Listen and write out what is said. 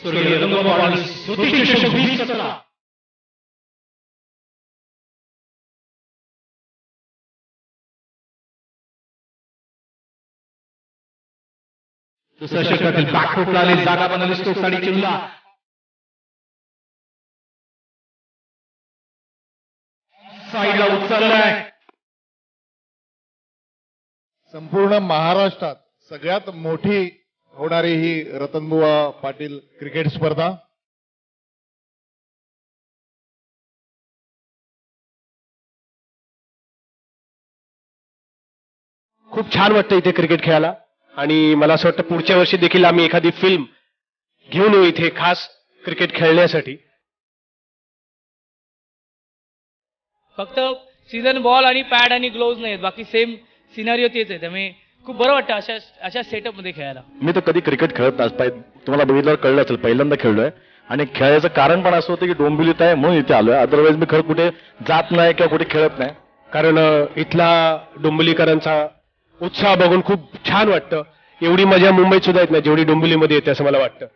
स्वर्गीय रंगपाणी स्मृतिचषक वीस सतरा. दुसऱ्या षटकातील बॅकफुटला आले जागा बनवली स्टोक्स साडी चिमला साईडला उचललाय. संपूर्ण महाराष्ट्रात सगळ्यात मोठी होणारी ही रतनबुवा पाटील क्रिकेट स्पर्धा. खूप छान वाटतं इथे क्रिकेट खेळायला. आणि मला असं वाटतं पुढच्या वर्षी देखील आम्ही एखादी फिल्म घेऊन येऊ इथे खास क्रिकेट खेळण्यासाठी. फक्त सीझन बॉल आणि पॅड आणि ग्लोव्ज नाहीत बाकी सेम सिनारिओ तेच आहे. त्यामुळे खूप बरं वाटतं अशा अशा सेटअपमध्ये खेळायला. मी तर कधी क्रिकेट खेळत नसताय तुम्हाला बघितल्यावर कळलं असेल पहिल्यांदा खेळलोय. आणि खेळायचं कारण पण असं होतं की डोंबिवलीत आहे म्हणून इथे आलोय. अदरवाईज मी खरं कुठे जात नाही किंवा कुठे खेळत नाही. कारण इथला डोंबिवलीकरांचा उत्साह बघून खूप छान वाटतं. एवढी मजा मुंबईत सुद्धा येत नाही जेवढी डोंबिवलीमध्ये येते असं मला वाटतं.